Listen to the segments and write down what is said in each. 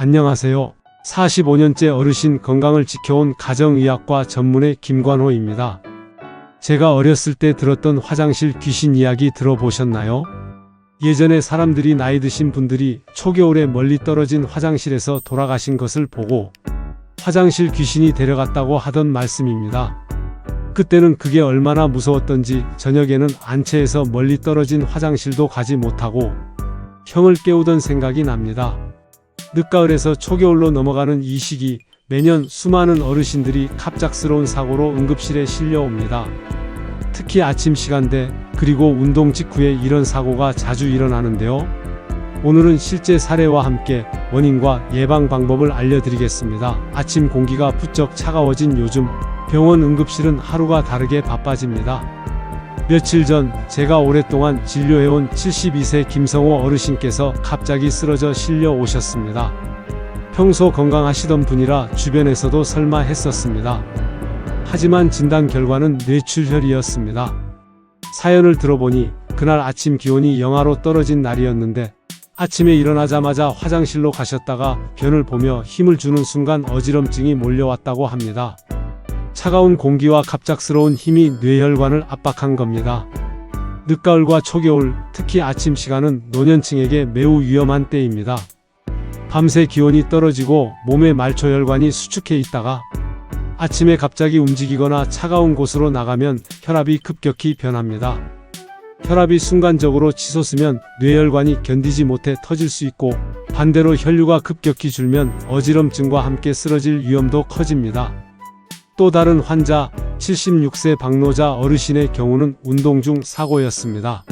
안녕하세요. 45년째 어르신 건강을 지켜온 가정의학과 전문의 김관호입니다. 제가 어렸을 때 들었던 화장실 귀신 이야기 들어보셨나요? 예전에 사람들이 나이 드신 분들이 초겨울에 멀리 떨어진 화장실에서 돌아가신 것을 보고 화장실 귀신이 데려갔다고 하던 말씀입니다. 그때는 그게 얼마나 무서웠던지 저녁에는 안채에서 멀리 떨어진 화장실도 가지 못하고 형을 깨우던 생각이 납니다. 늦가을에서 초겨울로 넘어가는 이 시기 매년 수많은 어르신들이 갑작스러운 사고로 응급실에 실려옵니다. 특히 아침 시간대 그리고 운동 직후에 이런 사고가 자주 일어나는데요. 오늘은 실제 사례와 함께 원인과 예방 방법을 알려드리겠습니다. 아침 공기가 부쩍 차가워진 요즘 병원 응급실은 하루가 다르게 바빠집니다. 며칠 전 제가 오랫동안 진료해온 72세 김성호 어르신께서 갑자기 쓰러져 실려 오셨습니다. 평소 건강하시던 분이라 주변에서도 설마 했었습니다. 하지만 진단 결과는 뇌출혈이었습니다. 사연을 들어보니 그날 아침 기온이 영하로 떨어진 날이었는데 아침에 일어나자마자 화장실로 가셨다가 변을 보며 힘을 주는 순간 어지럼증이 몰려왔다고 합니다. 차가운 공기와 갑작스러운 힘이 뇌혈관을 압박한 겁니다. 늦가을과 초겨울, 특히 아침 시간은 노년층에게 매우 위험한 때입니다. 밤새 기온이 떨어지고 몸의 말초혈관이 수축해 있다가 아침에 갑자기 움직이거나 차가운 곳으로 나가면 혈압이 급격히 변합니다. 혈압이 순간적으로 치솟으면 뇌혈관이 견디지 못해 터질 수 있고 반대로 혈류가 급격히 줄면 어지럼증과 함께 쓰러질 위험도 커집니다. 또 다른 환자 76세 박노자 어르신의 경우는 운동 중 사고였습니다.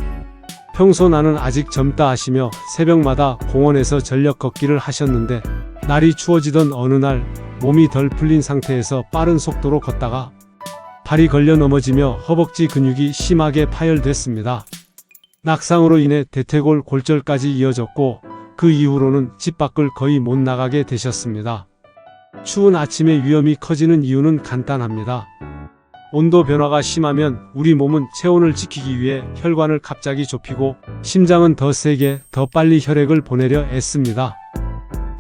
평소 나는 아직 젊다 하시며 새벽마다 공원에서 전력 걷기를 하셨는데 날이 추워지던 어느 날 몸이 덜 풀린 상태에서 빠른 속도로 걷다가 발이 걸려 넘어지며 허벅지 근육이 심하게 파열됐습니다. 낙상으로 인해 대퇴골 골절까지 이어졌고 그 이후로는 집 밖을 거의 못 나가게 되셨습니다. 추운 아침에 위험이 커지는 이유는 간단합니다. 온도 변화가 심하면 우리 몸은 체온을 지키기 위해 혈관을 갑자기 좁히고 심장은 더 세게 더 빨리 혈액을 보내려 애씁니다.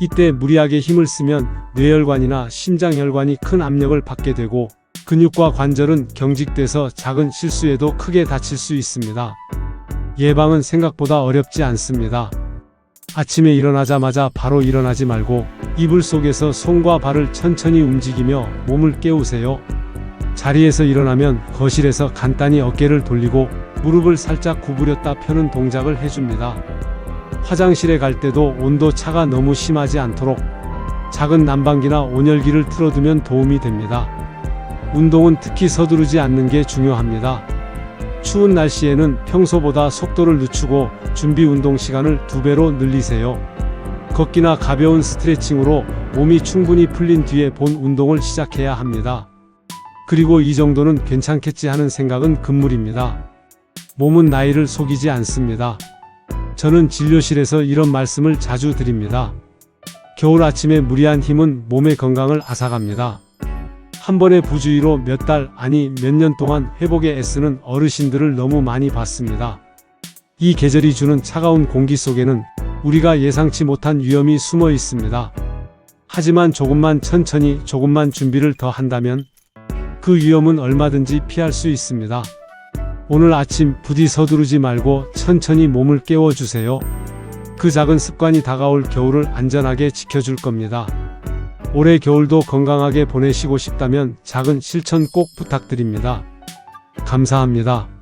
이때 무리하게 힘을 쓰면 뇌혈관이나 심장혈관이 큰 압력을 받게 되고 근육과 관절은 경직돼서 작은 실수에도 크게 다칠 수 있습니다. 예방은 생각보다 어렵지 않습니다. 아침에 일어나자마자 바로 일어나지 말고 이불 속에서 손과 발을 천천히 움직이며 몸을 깨우세요. 자리에서 일어나면 거실에서 간단히 어깨를 돌리고 무릎을 살짝 구부렸다 펴는 동작을 해줍니다. 화장실에 갈 때도 온도 차가 너무 심하지 않도록 작은 난방기나 온열기를 틀어두면 도움이 됩니다. 운동은 특히 서두르지 않는 게 중요합니다. 추운 날씨에는 평소보다 속도를 늦추고 준비 운동 시간을 두 배로 늘리세요. 걷기나 가벼운 스트레칭으로 몸이 충분히 풀린 뒤에 본 운동을 시작해야 합니다. 그리고 이 정도는 괜찮겠지 하는 생각은 금물입니다. 몸은 나이를 속이지 않습니다. 저는 진료실에서 이런 말씀을 자주 드립니다. 겨울 아침에 무리한 힘은 몸의 건강을 앗아갑니다. 한 번의 부주의로 몇 달, 아니 몇 년 동안 회복에 애쓰는 어르신들을 너무 많이 봤습니다. 이 계절이 주는 차가운 공기 속에는 우리가 예상치 못한 위험이 숨어 있습니다. 하지만 조금만 천천히 조금만 준비를 더 한다면 그 위험은 얼마든지 피할 수 있습니다. 오늘 아침 부디 서두르지 말고 천천히 몸을 깨워주세요. 그 작은 습관이 다가올 겨울을 안전하게 지켜줄 겁니다. 올해 겨울도 건강하게 보내시고 싶다면 작은 실천 꼭 부탁드립니다. 감사합니다.